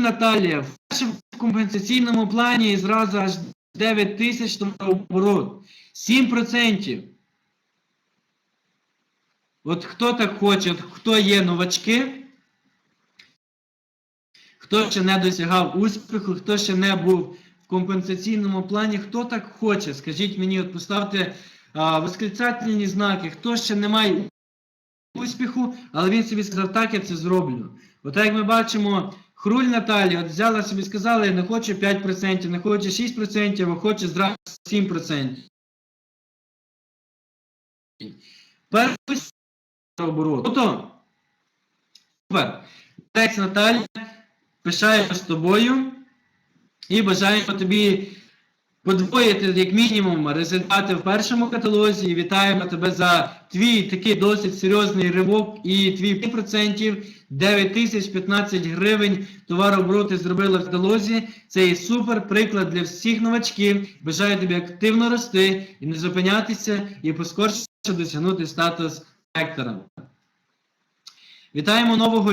Наталія, вперше в компенсаційному плані зразу аж 9 тисяч товарооборот. 7%. От хто так хоче, хто є новачки, хто ще не досягав успіху, хто ще не був в компенсаційному плані, хто так хоче, скажіть мені, от поставте а, восклицательні знаки, хто ще не має успіху, але він собі сказав, так, я це зроблю. От як ми бачимо, Хруль Наталія от взяла собі сказала, я не хочу 5%, не хочу 6%, а хочу зразу 7%. Перший оборот. Тобто, супер. Наталія, пишаємо з тобою і бажаємо тобі подвоїти як мінімум результати в першому каталозі. І вітаємо тебе за твій такий досить серйозний ривок і твій 5%, 9 тисяч 15 гривень товарообороти зробила в каталозі. Це є супер приклад для всіх новачків. Бажаю тобі активно рости і не зупинятися, і поскорше досягнути статус директора. Вітаємо нового